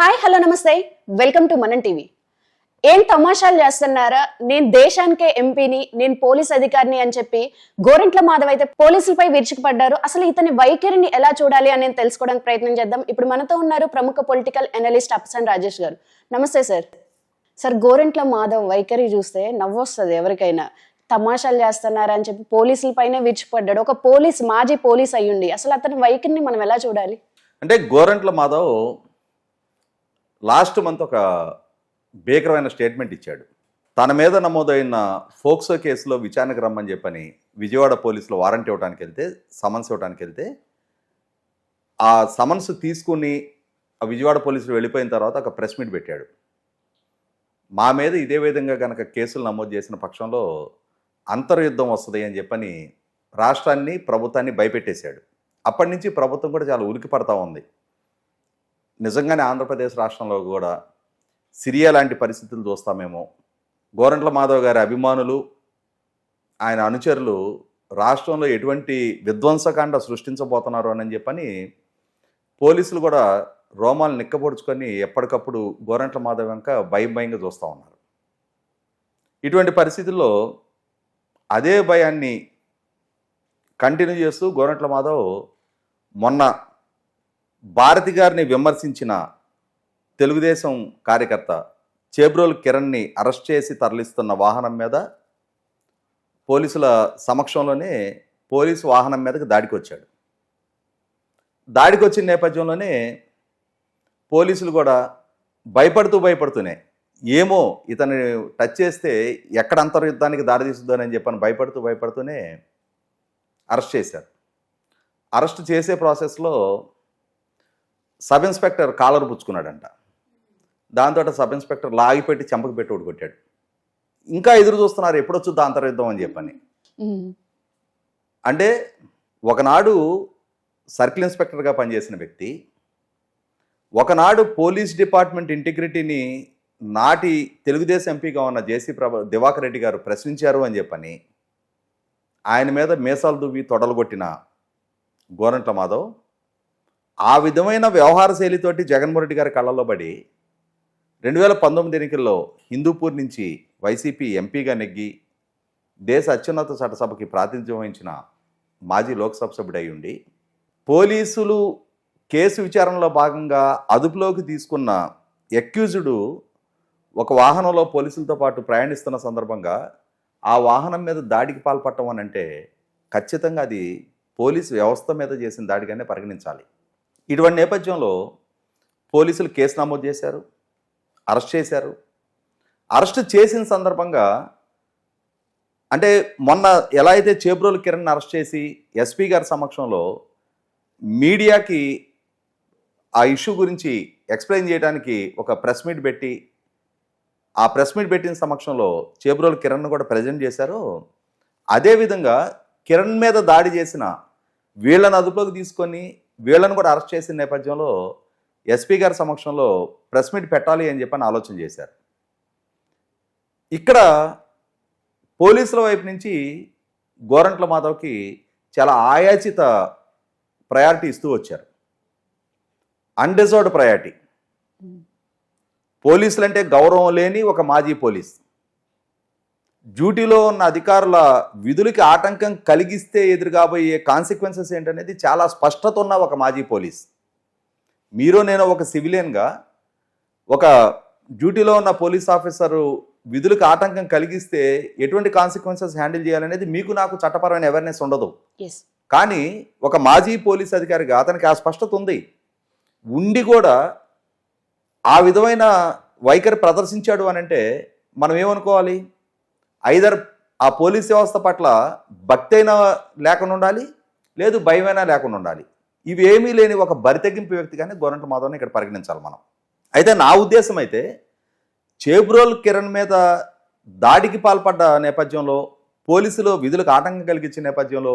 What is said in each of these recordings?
Hi hello namaste. Welcome to Manam TV. ఏం తమాషాలు చేస్తున్నారా? నేను దేశానికే ఎంపీని నేను పోలీస్ అధికారిని అని చెప్పి గోరెంట్ల మాధవ్ అయితే పోలీసులపై విరుచుకుపడ్డారు. అసలు ఇతని వైఖరిని ఎలా చూడాలి అని తెలుసుకోవడానికి ప్రయత్నం చేద్దాం. ఇప్పుడు మనతో ఉన్నారు ప్రముఖ పొలిటికల్ అనలిస్ట్ అప్సన్ రాజేష్ గారు. నమస్తే సార్. సార్ గోరెంట్ల మాధవ్ వైఖరి చూస్తే నవ్వొస్తుంది ఎవరికైనా. తమాషాలు చేస్తున్నారా అని చెప్పి పోలీసుల పైన విరుచుకుపడ్డాడు. ఒక పోలీస్ మాజీ పోలీస్ అయ్యుండి. అసలు అతని వైఖరిని మనం ఎలా చూడాలి? అంటే గోరెంట్ల మాధవ్ లాస్ట్ మంత్ ఒక భీకరమైన స్టేట్మెంట్ ఇచ్చాడు. తన మీద నమోదైన ఫోక్సో కేసులో విచారణకు రమ్మని చెప్పని విజయవాడ పోలీసులు వారంట్ ఇవ్వడానికి వెళ్తే సమన్స్ ఇవ్వడానికి వెళ్తే ఆ సమన్స్ తీసుకుని ఆ విజయవాడ పోలీసులు వెళ్ళిపోయిన తర్వాత ఒక ప్రెస్ మీట్ పెట్టాడు. మా మీద ఇదే విధంగా కనుక కేసులు నమోదు చేసిన పక్షంలో అంతర్యుద్ధం వస్తుంది అని చెప్పని రాష్ట్రాన్ని ప్రభుత్వాన్ని భయపెట్టేశాడు. అప్పటి నుంచి ప్రభుత్వం కూడా చాలా ఉలికి పడతా ఉంది. నిజంగానే ఆంధ్రప్రదేశ్ రాష్ట్రంలో కూడా సిరియా లాంటి పరిస్థితులు చూస్తామేమో. గోరంట్ల మాధవ్ గారి అభిమానులు ఆయన అనుచరులు రాష్ట్రంలో ఎటువంటి విధ్వంసకాండ సృష్టించబోతున్నారు అని చెప్పని పోలీసులు కూడా రోమాలు నిక్కబొడుచుకొని ఎప్పటికప్పుడు గోరంట్ల మాధవ్ వెంక భయం భయంగా చూస్తూ ఉన్నారు. ఇటువంటి పరిస్థితుల్లో అదే భయాన్ని కంటిన్యూ చేస్తూ గోరంట్ల మాధవ్ మొన్న భారతి గారిని విమర్శించిన తెలుగుదేశం కార్యకర్త చేబ్రోల్ కిరణ్ని అరెస్ట్ చేసి తరలిస్తున్న వాహనం మీద పోలీసుల సమక్షంలోనే పోలీసు వాహనం మీదకి దాడికి వచ్చాడు దాడికి వచ్చిన నేపథ్యంలోనే పోలీసులు కూడా భయపడుతూ భయపడుతూనే ఏమో ఇతను టచ్ చేస్తే ఎక్కడ అంతర్యుద్ధానికి దారితీస్తుందని చెప్పని భయపడుతూ భయపడుతూనే అరెస్ట్ చేశారు. అరెస్ట్ చేసే ప్రాసెస్లో సబ్ ఇన్స్పెక్టర్ కాలర్ పుచ్చుకున్నాడంట. దాంతో సబ్ ఇన్స్పెక్టర్ లాగిపెట్టి చెంపకు పెట్టి కొట్టాడు ఇంకా ఎదురు చూస్తున్నారు ఎప్పుడొచ్చుద్దా అంతర్యుద్ధం అని చెప్పని. అంటే ఒకనాడు సర్కిల్ ఇన్స్పెక్టర్గా పనిచేసిన వ్యక్తి ఒకనాడు పోలీస్ డిపార్ట్మెంట్ ఇంటిగ్రిటీని నాటి తెలుగుదేశం ఎంపీగా ఉన్న జేసీ ప్రభ దివాకర్ రెడ్డి గారు ప్రశ్నించారు అని చెప్పని ఆయన మీద మీసాలు దువ్వి తొడలుగొట్టిన గోరంట్ల మాధవ్ ఆ విధమైన వ్యవహార శైలితోటి జగన్మోహన్ రెడ్డి గారి కళ్ళల్లో పడి రెండు వేల పంతొమ్మిది ఎన్నికల్లో హిందూపూర్ నుంచి వైసీపీ ఎంపీగా నెగ్గి దేశ అత్యున్నత చట్టసభకి ప్రాతినిధ్యం వహించిన మాజీ లోక్సభ సభ్యుడై అయ్యుండి పోలీసులు కేసు విచారణలో భాగంగా అదుపులోకి తీసుకున్న ఎక్యూజుడు ఒక వాహనంలో పోలీసులతో పాటు ప్రయాణిస్తున్న సందర్భంగా ఆ వాహనం మీద దాడికి పాల్పడటం అని అంటే ఖచ్చితంగా అది పోలీసు వ్యవస్థ మీద చేసిన దాడిగానే పరిగణించాలి. ఇటువంటి నేపథ్యంలో పోలీసులు కేసు నమోదు చేశారు అరెస్ట్ చేశారు. అరెస్ట్ చేసిన సందర్భంగా అంటే మొన్న ఎలా అయితే చేబ్రోలు కిరణ్ అరెస్ట్ చేసి ఎస్పీ గారి సమక్షంలో మీడియాకి ఆ ఇష్యూ గురించి ఎక్స్ప్లెయిన్ చేయడానికి ఒక ప్రెస్ మీట్ పెట్టి ఆ ప్రెస్ మీట్ పెట్టిన సమక్షంలో చేబ్రోలు కిరణ్ కూడా ప్రజెంట్ చేశారు. అదేవిధంగా కిరణ్ మీద దాడి చేసిన వీళ్ళని అదుపులోకి తీసుకొని వీళ్ళని కూడా అరెస్ట్ చేసిన నేపథ్యంలో ఎస్పీ గారి సమక్షంలో ప్రెస్ మీట్ పెట్టాలి అని చెప్పని ఆలోచన చేశారు. ఇక్కడ పోలీసుల వైపు నుంచి గోరంట్ల మాధవ్కి చాలా ఆయాచిత ప్రయారిటీ ఇస్తూ వచ్చారు. Undeserved priority. పోలీసులు అంటే గౌరవం లేని ఒక మాజీ పోలీస్. డ్యూటీలో ఉన్న అధికారుల విధులకి ఆటంకం కలిగిస్తే ఎదురుగాబోయే కాన్సిక్వెన్సెస్ ఏంటనేది చాలా స్పష్టత ఉన్న ఒక మాజీ పోలీస్. మీరు నేను ఒక సివిలియన్గా ఒక డ్యూటీలో ఉన్న పోలీస్ ఆఫీసరు విధులకు ఆటంకం కలిగిస్తే ఎటువంటి కాన్సిక్వెన్సెస్ హ్యాండిల్ చేయాలనేది మీకు నాకు చట్టపరమైన అవేర్నెస్ ఉండదు. కానీ ఒక మాజీ పోలీస్ అధికారిగా అతనికి ఆ స్పష్టత ఉంది. ఉండి కూడా ఆ విధమైన వైఖరి ప్రదర్శించాడు అని అంటే మనం ఏమనుకోవాలి? ఐదర్ ఆ పోలీస్ వ్యవస్థ పట్ల భక్తి అయినా లేకుండా ఉండాలి లేదు భయమైనా లేకుండా ఉండాలి. ఇవి ఏమీ లేని ఒక బరితెగింపు వ్యక్తిగానే గోరంట మాధవ్ని ఇక్కడ పరిగణించాలి మనం. అయితే నా ఉద్దేశం అయితే చేబ్రోల్ కిరణ్ మీద దాడికి పాల్పడ్డ నేపథ్యంలో పోలీసులు విధులకు ఆటంకం కలిగించిన నేపథ్యంలో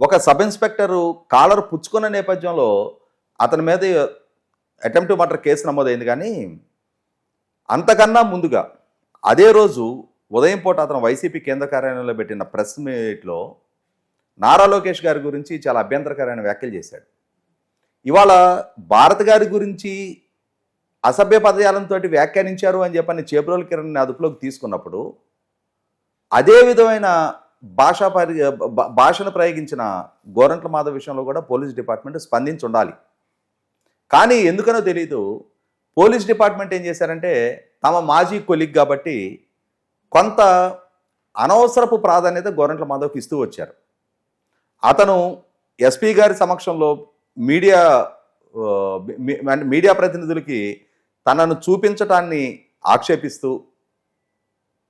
ఒక సబ్ ఇన్స్పెక్టరు కాలర్ పుచ్చుకున్న నేపథ్యంలో అతని మీద అటెంప్ట్ మర్డర్ కేసు నమోదైంది కానీ అంతకన్నా ముందుగా అదే రోజు ఉదయం పూట అతను వైసీపీ కేంద్ర కార్యాలయంలో పెట్టిన ప్రెస్ మీట్లో నారా లోకేష్ గారి గురించి చాలా అభ్యంతరకరమైన వ్యాఖ్యలు చేశాడు. ఇవాళ భారత్ గారి గురించి అసభ్య పదజాలంతో వ్యాఖ్యానించారు అని చెప్పని చేబ్రోల్ కిరణ్ అదుపులోకి తీసుకున్నప్పుడు అదే విధమైన భాషా పరి భాషను ప్రయోగించిన గోరంట్ల మాధవ్ విషయంలో కూడా పోలీస్ డిపార్ట్మెంట్ స్పందించి ఉండాలి. కానీ ఎందుకనో తెలియదు పోలీస్ డిపార్ట్మెంట్ ఏం చేశారంటే తమ మాజీ కొలిగ్ కాబట్టి కొంత అనవసరపు ప్రాధాన్యత గోరంట్ల మాధవ్కి ఇస్తూ వచ్చారు. అతను ఎస్పీ గారి సమక్షంలో మీడియా మీ- అంటే మీడియా ప్రతినిధులకి తనను చూపించటాన్ని ఆక్షేపిస్తూ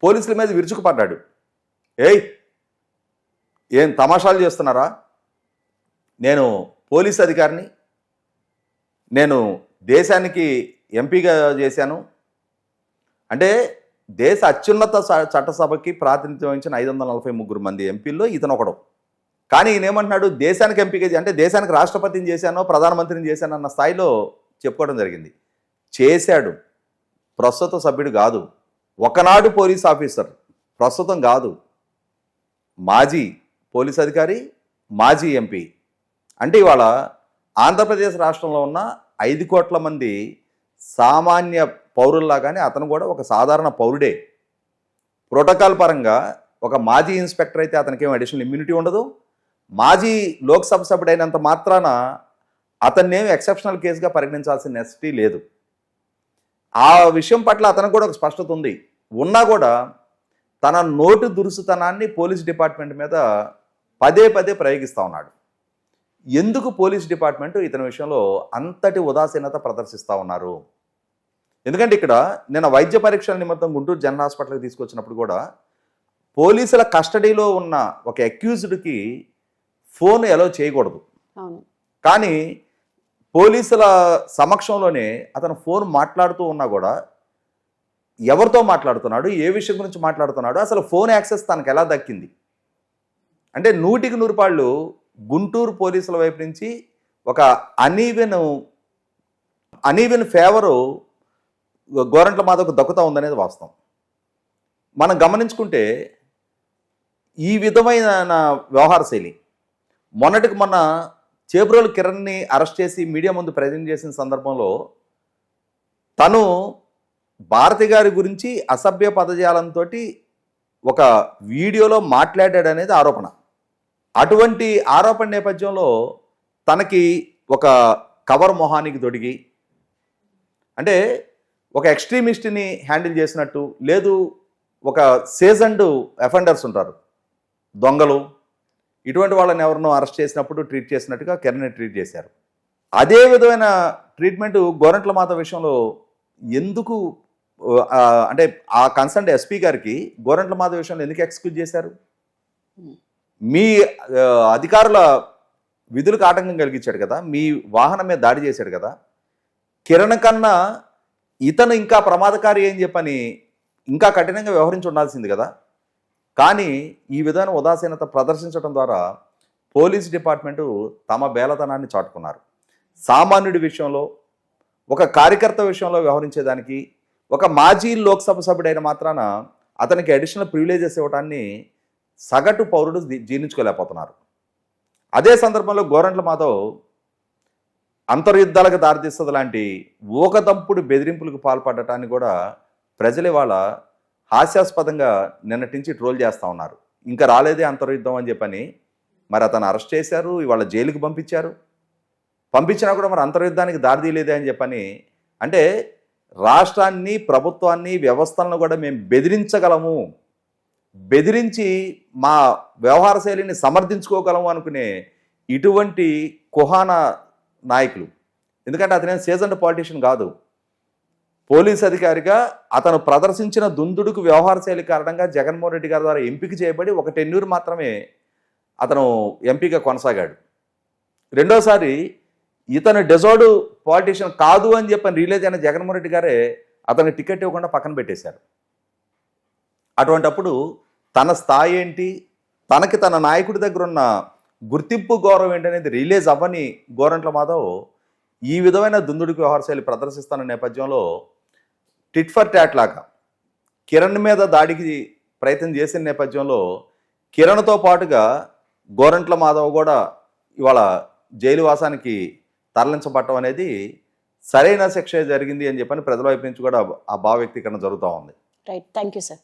పోలీసుల మీద విరుచుకుపడ్డాడు. ఏయ్! ఏం తమాషాలు చేస్తున్నారా? నేను పోలీస్ అధికారిని నేను దేశానికి ఎంపీగా చేశాను. అంటే దేశ అత్యున్నత స- చట్టసభకి ప్రాతినిధ్యం వహించిన ఐదు వందల నలభై ముగ్గురు మంది ఎంపీల్లో ఇతను ఒకడు. కానీ ఈయన ఏమంటున్నాడు? దేశానికి ఎంపిక అంటే దేశానికి రాష్ట్రపతిని చేశానో ప్రధానమంత్రిని చేశానో అన్న స్థాయిలో చెప్పుకోవడం జరిగింది. చేశాడు. ప్రస్తుత సభ్యుడు కాదు. ఒకనాడు పోలీస్ ఆఫీసర్. ప్రస్తుతం కాదు. మాజీ పోలీస్ అధికారి మాజీ ఎంపీ. అంటే ఇవాళ ఆంధ్రప్రదేశ్ రాష్ట్రంలో ఉన్న ఐదు కోట్ల మంది సామాన్య పౌరుల్లాగానే అతను కూడా ఒక సాధారణ పౌరుడే. ప్రోటోకాల్ పరంగా ఒక మాజీ ఇన్స్పెక్టర్ అయితే అతనికి ఏం అడిషనల్ ఇమ్యూనిటీ ఉండదు. మాజీ లోక్సభ సభ్యుడైనంత మాత్రాన అతన్నేమి ఎక్సెప్షనల్ కేసుగా పరిగణించాల్సిన నెసిటీ లేదు. ఆ విషయం పట్ల అతనికి కూడా ఒక స్పష్టత ఉంది. ఉన్నా కూడా తన నోటు దురుసుతనాన్ని పోలీస్ డిపార్ట్మెంట్ మీద పదే పదే ప్రయోగిస్తూ ఉన్నాడు. ఎందుకు పోలీస్ డిపార్ట్మెంట్ ఇతని విషయంలో అంతటి ఉదాసీనత ప్రదర్శిస్తూ ఉన్నారు? ఎందుకంటే ఇక్కడ నేను వైద్య పరీక్షల నిమిత్తం గుంటూరు జనరల్ హాస్పిటల్కి తీసుకొచ్చినప్పుడు కూడా పోలీసుల కస్టడీలో ఉన్న ఒక అక్యూజ్డ్కి ఫోన్ ఎలో చేయకూడదు. కానీ పోలీసుల సమక్షంలోనే అతను ఫోన్ మాట్లాడుతూ ఉన్నా కూడా ఎవరితో మాట్లాడుతున్నాడు? ఏ విషయం గురించి మాట్లాడుతున్నాడు? అసలు ఫోన్ యాక్సెస్ తనకు ఎలా దక్కింది? అంటే నూటికి నూరు పాళ్ళు గుంటూరు పోలీసుల వైపు నుంచి ఒక అనీవెన్ అనీవెన్ ఫేవరు గోరంట్ల మాధవ్కు దక్కుతా ఉందనేది వాస్తవం. మనం గమనించుకుంటే ఈ విధమైన వ్యవహార శైలి మొన్నటికి మొన్న చేబ్రోలు కిరణ్ని అరెస్ట్ చేసి మీడియా ముందు ప్రజెంట్ చేసిన సందర్భంలో తను భారతి గారి గురించి అసభ్య పదజాలంతో ఒక వీడియోలో మాట్లాడాడనేది ఆరోపణ. అటువంటి ఆరోపణ నేపథ్యంలో తనకి ఒక కవర్ మొహానికి దొడిగి అంటే ఒక ఎక్స్ట్రీమిస్ట్ని హ్యాండిల్ చేసినట్టు లేదు ఒక సీజన్డ్ అఫెండర్స్ ఉంటారు దొంగలు ఇటువంటి వాళ్ళని ఎవరినో అరెస్ట్ చేసినప్పుడు ట్రీట్ చేసినట్టుగా కిరణ్ని ట్రీట్ చేశారు. అదే విధమైన ట్రీట్మెంట్ గోరంట్ల మాత విషయంలో ఎందుకు అంటే ఆ కన్సర్న్ ఎస్పీ గారికి గోరంట్ల మాత విషయంలో ఎందుకు ఎక్స్క్యూజ్ చేశారు? మీ అధికారుల విధులకు ఆటంకం కలిగించాడు కదా మీ వాహనం మీద దాడి చేశాడు కదా కిరణ్ కన్నా ఇతను ఇంకా ప్రమాదకారి అని చెప్పని ఇంకా కఠినంగా వ్యవహరించి ఉండాల్సింది కదా. కానీ ఈ విధానం ఉదాసీనత ప్రదర్శించడం ద్వారా పోలీస్ డిపార్ట్మెంటు తమ బేలతనాన్ని చాటుకున్నారు. సామాన్యుడి విషయంలో ఒక కార్యకర్త విషయంలో వ్యవహరించేదానికి ఒక మాజీ లోక్సభ సభ్యుడైన మాత్రాన అతనికి అడిషనల్ ప్రివిలేజెస్ ఇవ్వడాన్ని సగటు పౌరుడు జీ- జీర్ణించుకోలేకపోతున్నారు. అదే సందర్భంలో గోరంట్ల మాధవ్ అంతర్యుద్ధాలకు దారితీస్తుంది లాంటి ఊకదంపుడు బెదిరింపులకు పాల్పడటాన్ని కూడా ప్రజలు ఇవాళ హాస్యాస్పదంగా నిన్నటించి ట్రోల్ చేస్తూ ఉన్నారు. ఇంకా రాలేదే అంతర్యుద్ధం అని చెప్పని మరి అతను అరెస్ట్ చేశారు ఇవాళ జైలుకి పంపించారు. పంపించినా కూడా మరి అంతర్యుద్ధానికి దారి తీయలేదే అని చెప్పని అంటే రాష్ట్రాన్ని ప్రభుత్వాన్ని వ్యవస్థలను కూడా మేము బెదిరించగలము. బెదిరించి మా వ్యవహార శైలిని సమర్థించుకోగలము అనుకునే ఇటువంటి కుహాన నాయకులు. ఎందుకంటే అతనేం సీజన్డ్ పాలిటీషియన్ కాదు. పోలీస్ అధికారిగా అతను ప్రదర్శించిన దుందుడుకు వ్యవహార శైలి కారణంగా జగన్మోహన్ రెడ్డి గారి ద్వారా ఎంపిక చేయబడి ఒక టెన్యూర్ మాత్రమే అతను ఎంపీగా కొనసాగాడు. రెండోసారి ఇతను డెజోర్డు పాలిటీషియన్ కాదు అని చెప్పని రిలీజ్ అయిన జగన్మోహన్ రెడ్డి గారే అతనికి టికెట్ ఇవ్వకుండా పక్కన పెట్టేశారు. అటువంటప్పుడు తన స్థాయి ఏంటి? తనకి తన నాయకుడి దగ్గర ఉన్న గుర్తింపు గౌరవం ఏంటనేది రిలీజ్ అవ్వని గోరంట్ల మాధవ్ ఈ విధమైన దుందుడికి వ్యవహార శైలి ప్రదర్శిస్తున్న నేపథ్యంలో టిట్ ఫర్ ట్యాట్ లాగా కిరణ్ మీద దాడికి ప్రయత్నం చేసిన నేపథ్యంలో కిరణ్తో పాటుగా గోరంట్ల మాధవ్ కూడా ఇవాళ జైలు వాసానికి తరలించబడటం అనేది సరైన శిక్ష జరిగింది అని చెప్పని ప్రజల వైపు నుంచి కూడా ఆ భావ వ్యక్తీకరణ జరుగుతూ ఉంది. Right thank you sir